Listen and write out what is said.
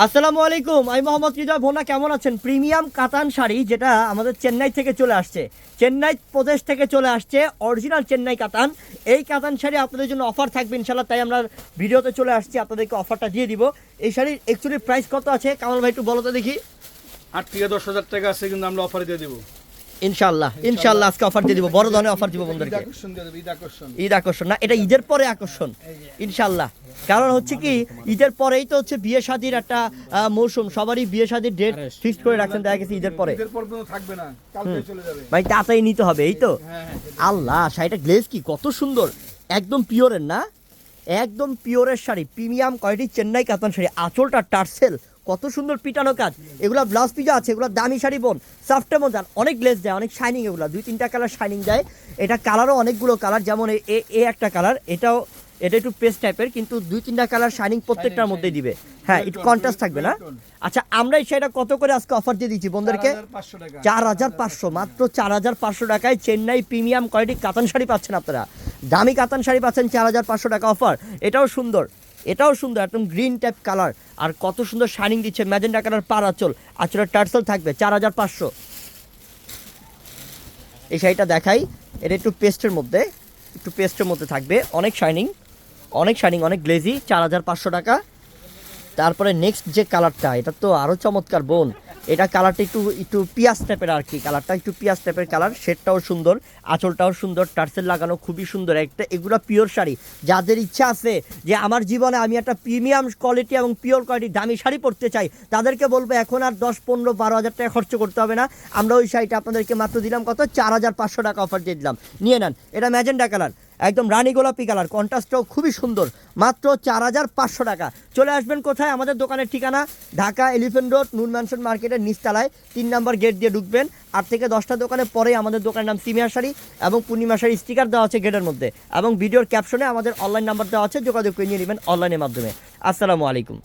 আসসালামু আলাইকুম, আমি মোহাম্মদ রিজা ভোনা, কেমন আছেন? প্রিমিয়াম কাতান শাড়ি যেটা আমাদের চেন্নাই থেকে চলে আসছে। চেন্নাই প্রদেশ থেকে চলে আসছে, অরিজিনাল চেন্নাই কাতান। এই কাতান শাড়ি আপনাদের জন্য অফার থাকবে ইনশাল্লাহ তাই আমরা ভিডিওতে চলে আসছি, আপনাদেরকে অফারটা দিয়ে দিব। এই শাড়ির অ্যাকচুয়ালি প্রাইস কত আছে? কামাল ভাই, একটু বলো তো দেখি। আট থেকে দশ হাজার টাকা আছে, কিন্তু আমরা অফার দিয়ে দেবো। ইনশাল্লাহ ইনশাল্লাহ আজকে অফার দিয়ে দিব বড় ধরনের অফার দিব বন্ধুদেরকে। ঈদ আকর্ষণ না এটা ঈদের পরে আকর্ষণ ইনশাল্লাহ কারণ হচ্ছে কি ঈদের পরেই তো হচ্ছে বিয়ে শাদির একটা মৌসুম সবারই বিয়ে শাদির ডেট ফিক্স করে রাখছেন দেখা গেছে ঈদের পরে। ঈদের পর পর্যন্ত থাকবে না কালকে চলে যাবে। ভাই তাড়াতাড়ি নিতে হবে এই তো। হ্যাঁ হ্যাঁ আল্লাহ শাড়িটা গ্লেজ কি কত সুন্দর। একদম পিওরের না? একদম পিওরের শাড়ি প্রিমিয়াম কোয়ালিটি চেন্নাই কাতান শাড়ি আঁচলটা টার্সেল। কত সুন্দর পিটানো কাজ। এগুলা ব্লাউজ পিজা আছে এগুলো দামি শাড়ি বোন সফটে মজার অনেক গ্লেজ দেয় অনেক শাইনিং এগুলো দুই তিনটা কালার শাইনিং দেয়। এটা কালারও অনেকগুলো কালার যেমন এ- এ একটা কালার এটাও এটা একটু পেস্ট টাইপের কিন্তু দুই তিনটা কালার শাইনিং প্রত্যেকটার মধ্যেই দিবে। হ্যাঁ একটু কন্ট্রাস্ট থাকবে না? আচ্ছা আমরা এই শাড়িটা কত করে আজকে অফার দিয়ে দিচ্ছি বন্ধুদেরকে চার হাজার পাঁচশো মাত্র চার হাজার পাঁচশো টাকায় চেন্নাই প্রিমিয়াম কোয়ালিটি কাতান শাড়ি পাচ্ছেন আপনারা। দামি কাতান শাড়ি পাচ্ছেন চার হাজার পাঁচশো টাকা অফার এটাও সুন্দর। এটাও সুন্দর, একদম গ্রিন টাইপ কালার আর কত সুন্দর শাইনিং দিচ্ছে ম্যাজেন্ডা কালার পার চল আচ্ছা টার্সেল থাকবে, চার হাজার পাঁচশো। এই শাড়িটা দেখাই, এটা একটু পেস্টের মধ্যে, একটু পেস্টের মধ্যে থাকবে, অনেক শাইনিং অনেক শাইনিং অনেক গ্লেজি চার হাজার পাঁচশো টাকা। তারপরে নেক্সট যে কালারটা এটা তো আরও চমৎকার বোন। এটা কালারটা একটু একটু পিয়াজ টাইপের আর কি কালারটা একটু পিয়াজ টাইপের কালার শেডটাও সুন্দর, আঁচলটাও সুন্দর, টার্সেল লাগানো খুবই সুন্দর। একটা এগুলো পিওর শাড়ি। যাদের ইচ্ছা আছে যে আমার জীবনে আমি একটা প্রিমিয়াম কোয়ালিটি এবং পিওর কোয়ালিটি দামি শাড়ি পরতে চাই, তাদেরকে বলব এখন আর দশ, পনেরো, বারো হাজার টাকা খরচ করতে হবে না। আমরা ওই শাড়িটা আপনাদেরকে মাত্র দিলাম কত? চার হাজার পাঁচশো টাকা অফার দিয়ে দিলাম। নিয়ে নেন, এটা ম্যাজেন্ডা কালার একদম রানী গোলাপি কালার। কন্ট্রাস্টটাও খুবই সুন্দর। মাত্র চার হাজার পাঁচশো টাকা। চলে আসবেন কোথায়? আমাদের দোকানের ঠিকানা, Dhaka Elephant Road, Noon Mansion মার্কেটের নিচতলায়। তিন নম্বর গেট দিয়ে ঢুকবেন। আট থেকে দশটা দোকানে পরেই আমাদের দোকানের নাম সিমিয়া শাড়ি এবং পূর্ণিমা শাড়ি স্টিকার দেওয়া আছে গেটের মধ্যে। এবং ভিডিওর ক্যাপশনে আমাদের অনলাইন নাম্বার দেওয়া আছে, যোগাযোগ করে নিয়ে নেবেন অনলাইনের মাধ্যমে। আসসালামু আলাইকুম।